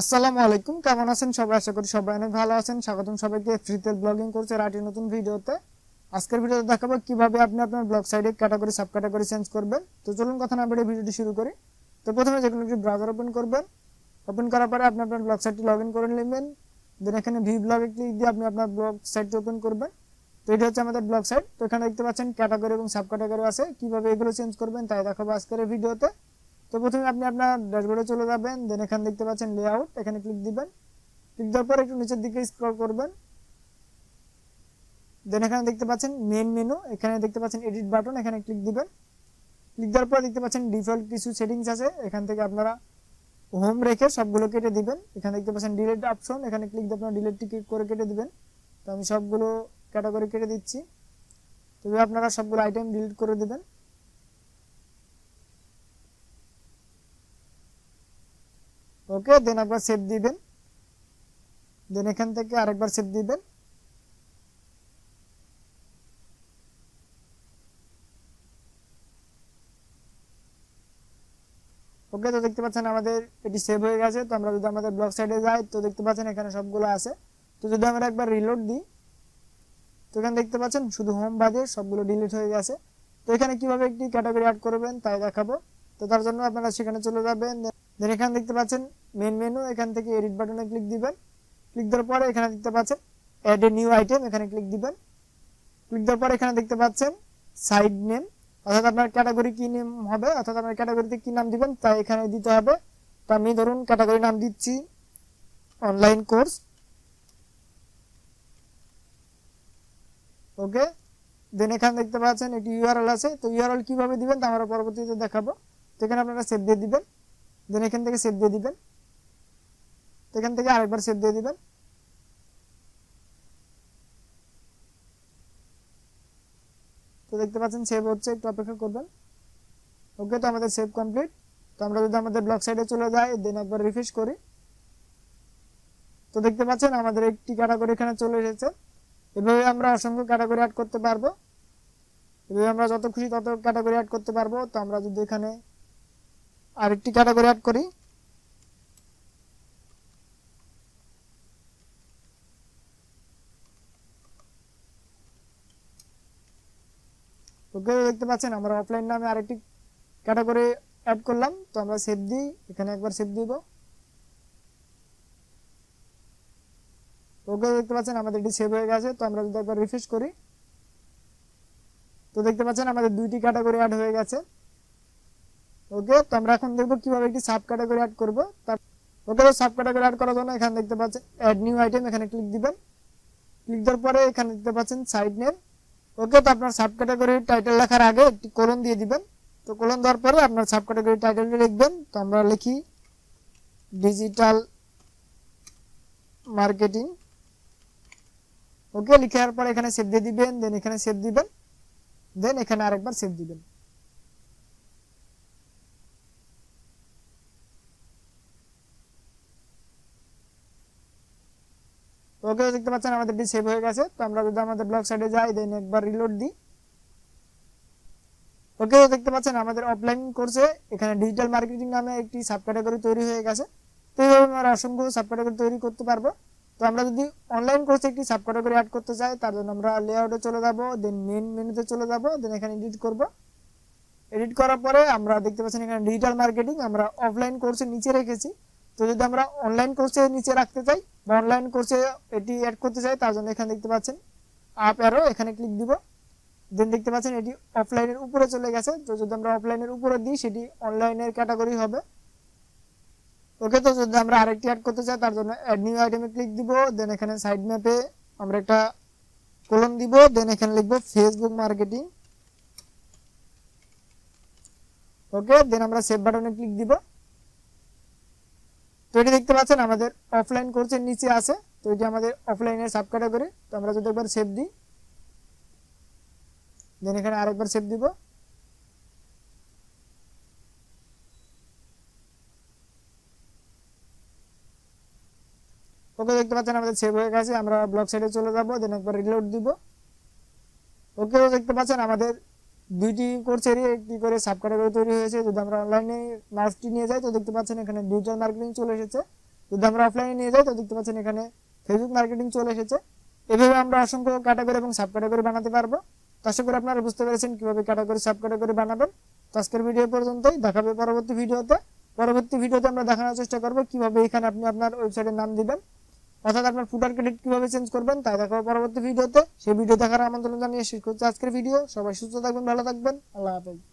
আসসালামু আলাইকুম, কেমন আছেন সবাই? আশা করি সবাই অনেক ভালো আছেন। স্বাগতম সবাইকে ফ্রিতে ব্লগিং করছে রাটি নতুন ভিডিওতে। আজকের ভিডিওতে দেখাবো কীভাবে আপনি আপনার ব্লগ সাইডে ক্যাটাগরি সাব ক্যাটাগরি চেঞ্জ করবেন। তো চলুন কথা না বেড়ে ভিডিওটি শুরু করি। তো প্রথমে যে কোনো একটি ব্রাউজার ওপেন করবেন। ওপেন করার পরে আপনি আপনার ব্লগ সাইটটি লগ ইন করে নেবেন। দেন এখানে ভি ব্লগে ক্লিক দিয়ে আপনি আপনার ব্লগ সাইটটি ওপেন করবেন। তো এটা হচ্ছে আমাদের ব্লগ সাইট তো এখানে দেখতে পাচ্ছেন ক্যাটাগরি এবং সাব ক্যাটাগরি আছে। কীভাবে এগুলো চেঞ্জ করবেন তাই দেখাবো আজকের ভিডিওতে। তো প্রথমে আপনি আপনার ড্যাশবোর্ডে চলে যাবেন দেন এখানে দেখতে পাচ্ছেন লেআউট এখানে ক্লিক দিবেন। ক্লিক দেওয়ার পর একটু নিচের দিকে স্ক্রল করবেন। দেন এখানে দেখতে পাচ্ছেন মেন মেনু এখানে দেখতে পাচ্ছেন এডিট বাটন এখানে ক্লিক দিবেন। ক্লিক দেওয়ার পর দেখতে পাচ্ছেন ডিফল্ট কিছু সেটিংস আছে, এখান থেকে আপনারা হোম রেখে সবগুলো কেটে দিবেন। এখানে দেখতে পাচ্ছেন ডিলেট অপশন এখানে ক্লিক দিয়ে আপনারা ডিলেটটি ক্লিক করে কেটে দিবেন। তো আমি সবগুলো ক্যাটাগরি কেটে দিচ্ছি। তবে আপনারা সবগুলো আইটেম ডিলিট করে দিবেন। ওকে দেন একবার সেভ দিবেন দেন। এখান থেকে আরেকবার সেভ দিবেন ওকে, তো দেখতে পাচ্ছেন আমাদের এটি সেভ হয়ে গেছে। তো আমরা যদি আমাদের ব্লক সাইডে যাই, তো দেখতে পাচ্ছেন এখানে সবগুলো আছে। তো যদি আমরা একবার রিলোড দিই, তো এখানে দেখতে পাচ্ছেন শুধু হোম বাদে সবগুলো ডিলিট হয়ে গেছে। তো এখানে কীভাবে একটি ক্যাটাগরি অ্যাড করবেন তাই দেখাবো। তো তার জন্য আপনারা সেখানে চলে যাবেন। দেন এখানে দেখতে পাচ্ছেন মেন মেনু এখান থেকে এডিট বাটনে ক্লিক দিবেন। ক্লিক দেওয়ার পরে এখানে দেখতে পাচ্ছেন অ্যাড এ নিউ আইটেম এখানে ক্লিক দিবেন। ক্লিক দেওয়ার পরে এখানে দেখতে পাচ্ছেন সাইড নেম অর্থাৎ আপনার ক্যাটাগরি কি নেম হবে, অর্থাৎ আপনার ক্যাটাগরিতে কি নাম দিবেন তাই এখানে দিতে হবে। তো আমি ধরুন ক্যাটাগরি নাম দিচ্ছি অনলাইন কোর্স ওকে দেন এখানে দেখতে পাচ্ছেন একটি ইউআরএল আছে। তো ইউআরএল কীভাবে দিবেন, তা আমরা পরবর্তীতে দেখাবো। তো এখানে আপনারা সেভ দিয়ে দিবেন। দেন এখান থেকে সেভ দিয়ে দিবেন। তো এখান থেকে আরেকবার সেভ দিয়ে দিবেন। তো দেখতে পাচ্ছেন সেভ হচ্ছে, একটু অপেক্ষা করবেন। ওকে, তো আমাদের সেভ কমপ্লিট তো আমরা যদি আমাদের ব্লক সাইডে চলে যাই দেন একবার রিফ্রেশ করি। তো দেখতে পাচ্ছেন আমাদের একটি ক্যাটাগরি এখানে চলে এসেছে। এভাবে আমরা অসংখ্য ক্যাটাগরি অ্যাড করতে পারব। এভাবে আমরা যত খুশি তত ক্যাটাগরি অ্যাড করতে পারব। তো আমরা যদি এখানে আরেকটি ক্যাটাগরি অ্যাড করি ওকে দেখতে পাচ্ছেন আমরা অফলাইন নামে আরেকটি ক্যাটাগরি অ্যাড করলাম। তো আমরা সেভ দিই, এখানে একবার সেভ দিব ওকে দেখতে পাচ্ছেন আমাদের এটি সেভ হয়ে গেছে। তো আমরা যদি একবার রিফ্রেশ করি, তো দেখতে পাচ্ছেন আমাদের দুইটি ক্যাটাগরি অ্যাড হয়ে গেছে। ওকে, তো আমরা এখন দেখব কীভাবে একটি সাব ক্যাটাগরি অ্যাড করব। তার ওকে, তো সাব ক্যাটাগরি অ্যাড করার জন্য এখানে দেখতে পাচ্ছেন অ্যাড নিউ আইটেম এখানে ক্লিক দিবেন। ক্লিক দেওয়ার পরে এখানে দেখতে পাচ্ছেন সাইড নেম ওকে তো আপনার সাব ক্যাটাগরি টাইটেল লেখার আগে একটি কোলন দিয়ে দিবেন। তো কোলন দেওয়ার পরে আপনার সাব ক্যাটাগরির টাইটেলটি লিখবেন। তো আমরা লিখি ডিজিটাল মার্কেটিং ওকে লিখার পর এখানে সেভ দিয়ে দিবেন দেন এখানে সেভ দিবেন দেন এখানে আরেকবার সেভ দিবেন। ওকে দেখতে পাচ্ছেন, আমাদের এটি সেভ হয়ে গেছে। তো আমরা যদি আমাদের ব্লগ সাইডে যাই দেন একবার রিলোড দিই। ওকে দেখতে পাচ্ছেন, আমাদের অফলাইন কোর্সে এখানে ডিজিটাল মার্কেটিং নামে একটি সাব ক্যাটাগরি তৈরি হয়ে গেছে। তো এইভাবে আমরা অসংখ্য সাব ক্যাটাগরি তৈরি করতে পারব। তো আমরা যদি অনলাইন কোর্সে একটি সাব ক্যাটাগরি অ্যাড করতে চাই, তার জন্য আমরা লেআউটে চলে যাব দেন মেন মেনুতে চলে যাব দেন এখানে এডিট করব। এডিট করার পরে আমরা দেখতে পাচ্ছেন, এখানে ডিজিটাল মার্কেটিং আমরা অফলাইন কোর্সের নিচে রেখেছি। তো যদি আমরা অনলাইন কোর্সে নিচে রাখতে চাই বা অনলাইন কোর্সে এটি অ্যাড করতে চাই, তার জন্য এখানে দেখতে পাচ্ছেন আপ অ্যারো এখানে ক্লিক দিব। দেন দেখতে পাচ্ছেন, এটি অফলাইনের উপরে চলে গেছে। তো যদি আমরা অফলাইনের উপরে দিই, সেটি অনলাইনের ক্যাটাগরি হবে। ওকে তো যদি আমরা আরেকটি অ্যাড করতে চাই, তার জন্য অ্যাড নিউ আইটেমে ক্লিক দিব। দেন এখানে সাইড ম্যাপে আমরা একটা কলম দিব। দেন এখানে লিখব ফেসবুক মার্কেটিং ওকে দেন আমরা সেভ বাটনে ক্লিক দিব। এটি দেখতে পাচ্ছেন আমাদের অফলাইন কোর্সের নিচে আছে, তো এটি আমাদের অফলাইনের সাব ক্যাটাগরি তো আমরা যদি একবার সেভ দিই দেন এখানে আরেকবার সেভ দিব। ওকে, দেখতে পাচ্ছেন আমাদের সেভ হয়ে গেছে, আমরা ব্লক সাইডে চলে যাব দেন একবার রিলোড দিব। ওকেও দেখতে পাচ্ছেন আমাদের দুইটি কোর্সেরই একটি করে সাব ক্যাটাগরি তৈরি হয়েছে। যদি আমরা অনলাইনে মার্কসটি নিয়ে যাই, তো দেখতে পাচ্ছেন এখানে ডিজিটাল মার্কেটিং চলে এসেছে। যদি আমরা অফলাইনে নিয়ে যাই, তো দেখতে পাচ্ছেন এখানে ফেসবুক মার্কেটিং চলে এসেছে। এভাবে আমরা অসংখ্য ক্যাটাগরি এবং সাব ক্যাটাগরি বানাতে পারব। তো আশা করি আপনারা বুঝতে পেরেছেন কীভাবে ক্যাটাগরি সাব ক্যাটাগরি বানাবেন। তো আজকের ভিডিও পর্যন্তই। দেখাবে পরবর্তী ভিডিওতে পরবর্তী ভিডিওতে আমরা দেখানোর চেষ্টা করব কীভাবে এখানে আপনি আপনার ওয়েবসাইটের নাম দিবেন। অর্থাৎ আপনার ফুটার ক্রেডিট কীভাবে চেঞ্জ করবেন তা দেখাবো পরবর্তী ভিডিওতে সেই ভিডিও দেখার আমন্ত্রণ জানিয়ে শেষ করছি আজকের ভিডিও সবাই সুস্থ থাকবেন, ভালো থাকবেন। আল্লাহ হাফেজ।